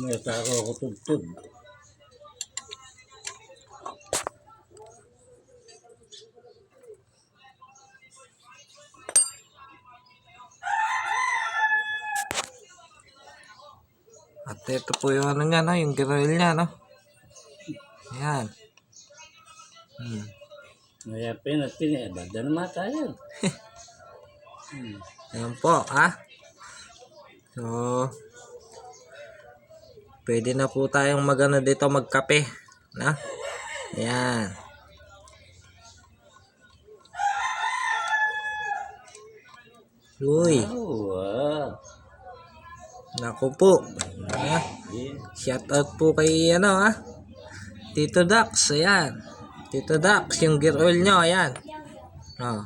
May taro ko tugtog. At ito po yung ano niya, no? Yung grill niya, no? Ayan. Hmm. Kaya pinatin eh. Naman tayo. hmm. Ayan po, ha? So, pwede na po tayong magano dito magkape, na? Ayan. Uy, naku po. Ah, shout out po kay ano ha. Tito Dax, ayan. Tito Dax, yung gear oil nyo, ayan. Oh.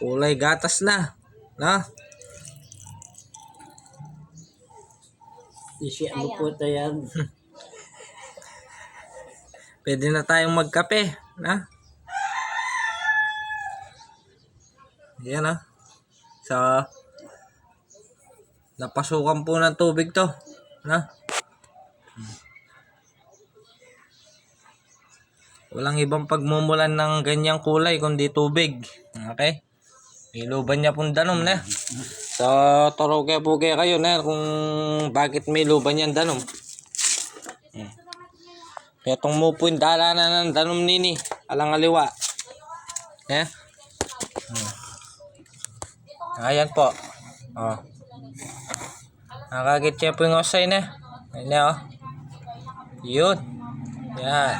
Kulay gatas na. No? Isi mo po tayo. Pwede na tayong magkape. Na? Ayan ah. So, napasukan po ng tubig to. Na? Walang ibang pagmumulan ng ganyang kulay kundi tubig. Okay? Iluban niya pong danom na. So, turo kaya po kaya kayo na kung bakit may luban yan danom. Kaya itong mo po yung dalanan ng danom nini. Alang aliwa. Eh? Hmm. Ayan po. Oh. Nakagit siya po yung osay na. Ayan na oh. Yun. Yan.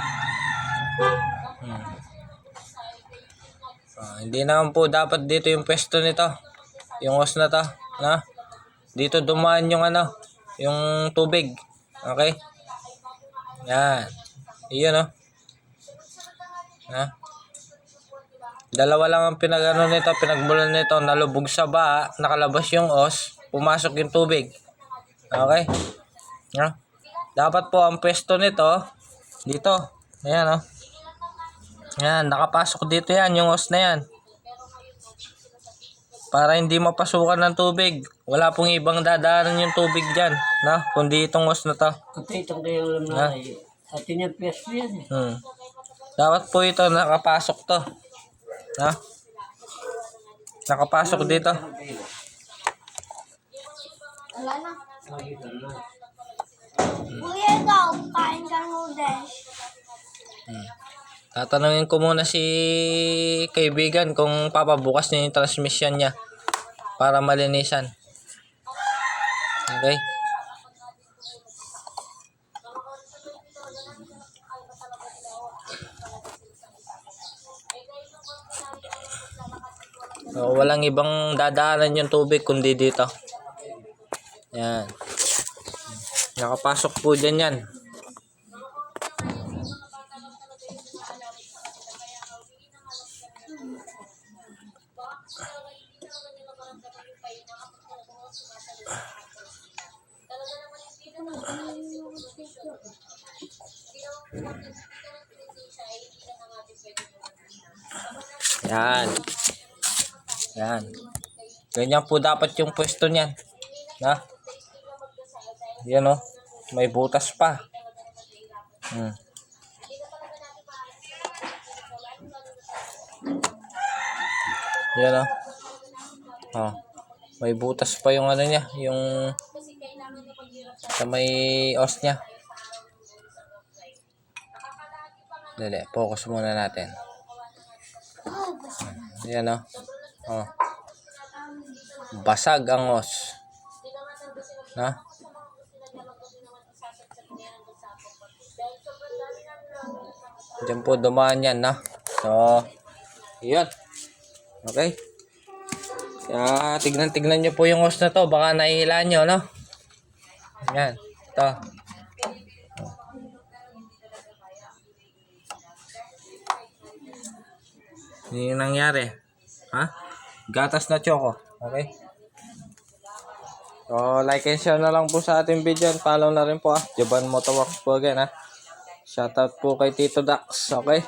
Ah, hindi naman po dapat dito yung pwesto nito. Yung os na to. Na? Dito dumaan yung ano. Yung tubig. Okay? Yan. Iyon oh. Ha? Dalawa lang ang pinagano nito, pinagmulan nito, nalubog sa ba, nakalabas yung os, pumasok yung tubig. Okay? Ha? Dapat po ang pwesto nito, dito. Ayan oh. Yan, nakapasok dito yan, yung os na yan. Para hindi mapasukan ng tubig. Wala pong ibang dadaanan yung tubig dyan. Na? Kundi itong os na to. Kapit ang kayo alam na. Atin yung pesto yan eh. Hmm. Dapat po ito nakapasok to. Ha? Nakapasok dito. Wala na. Kuya, ikaw, kain ka noodles. Tatanungin ko muna si kaibigan kung papabukas niya yung transmission niya para malinisan. Okay? So, walang ibang dadaanan yung tubig kundi dito. Yan. Nakapasok po dyan yan. Yan. Yan. Ganyan po dapat yung pwesto niyan. Na? Yan o. May butas pa. Hmm. Yan o. Oh. May butas pa yung ano niya. Yung sa may os niya. Dali, focus muna natin. Yan o. Oh. Basag ang os. Na? Diyan po dumaan yan, na? So, yun. Okay. Kaya, tignan-tignan nyo po yung os na to. Baka nahihila nyo, no? Yan. Ito. Hindi yung nangyari. Ha? Gatas na choco. Okay? So, like and share na lang po sa ating video. Follow na rin po ah. Jaban Motoworks po again ha. Shoutout po kay Tito Dax. Okay?